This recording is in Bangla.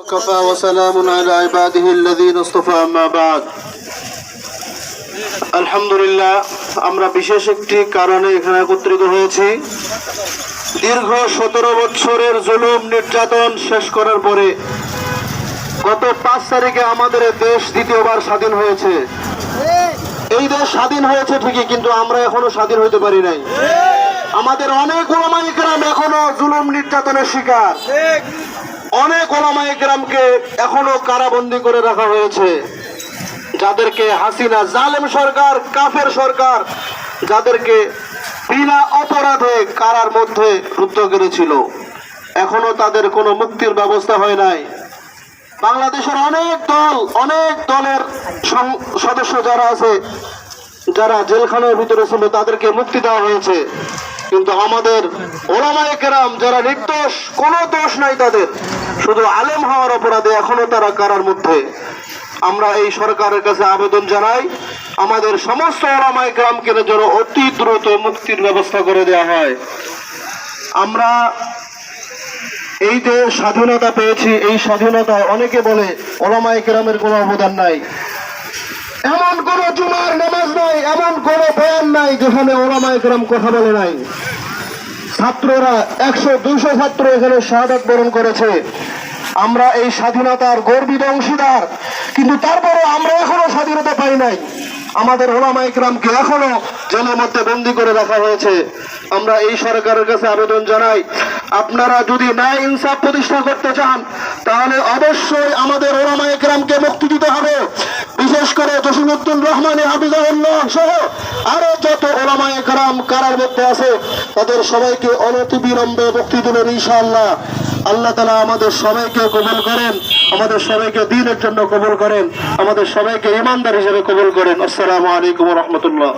وكفى وسلام على عباده الذين اصطفى أما بعد আলহামদুলিল্লাহ আমরা বিশেষ একটি কারণে এখানে একত্রিত হয়েছি দীর্ঘ সতেরো বছরের জুলুম নির্যাতন শেষ করার পরে গত পাঁচ তারিখে আমাদের এই দেশ দ্বিতীয়বার স্বাধীন হয়েছে এই দেশ স্বাধীন হয়েছে ঠিকই কিন্তু আমরা এখনো স্বাধীন হতে পারি নাই আমাদের অনেক ওলামাই গ্রাম এখনও জুলুম নির্যাতনের শিকার। অনেক ওলামাই গ্রামকে এখনও কারাবন্দি করে রাখা হয়েছে। যাদেরকে হাসিনা জালেম সরকার, কাফের সরকার, যাদেরকে বিনা অপরাধে কারার মধ্যে রুদ্ধ করেছিল। এখনও তাদের কোনো মুক্তির ব্যবস্থা হয় নাই। বাংলাদেশের অনেক দল, অনেক দলের সদস্য যারা আছে, যারা জেলখানার ভিতরে ছিল, তাদেরকে মুক্তি দেওয়া হয়েছে। কিন্তু আমাদের ওলামায়ে কেরাম যারা নির্দোষ, কোনো দোষ নাই তাদের। শুধু আলেম হওয়ার অপরাধে এখনও তারা কারার মধ্যে। আমরা এই সরকারের কাছে আবেদন জানাই, আমাদের সমস্ত ওলামায়ে কেরামকে যেন অতি দ্রুত মুক্তির ব্যবস্থা করে দেওয়া হয়। আমরা এই যে স্বাধীনতা পেয়েছি, এই স্বাধীনতায় অনেকে বলে ওলামাই কেরামের কোনো অবদান নাই। এমন কোন জুমার নামাজ নাই এমন কোন বয়ান নাই যেখানে ওলামাই কেরাম কথা বলে নাই। ছাত্ররা একশো, দুইশো ছাত্র এখানে শাহাদাত বরণ করেছে। আমরা এই স্বাধীনতার গর্বিত অংশীদার। কিন্তু তারপরও আমরা এখনও স্বাধীনতা পাই নাই। আমাদের ওলামা ইকরামকে এখনও জেলের মধ্যে বন্দি করে রাখা হয়েছে। আমরা এই সরকারের কাছে আবেদন জানাই, আপনারা যদি ন্যায় ইনসাফ প্রতিষ্ঠা করতে চান, তাহলে অবশ্যই আমাদের ওলামা ইকরামকে মুক্তি দিতে হবে। সহ আরও যত ওলামায় কারাম কারার মধ্যে আছে, তাদের সবাইকে অনতি বিলম্বে দিলেন আল্লাহ তালা আমাদের সবাইকে কবুল করেন, আমাদের সবাইকে দিনের জন্য কবুল করেন, আমাদের সবাইকে ইমানদার হিসেবে কবুল করেন। আসসালামু আলাইকুম রহমতুল্লাহ।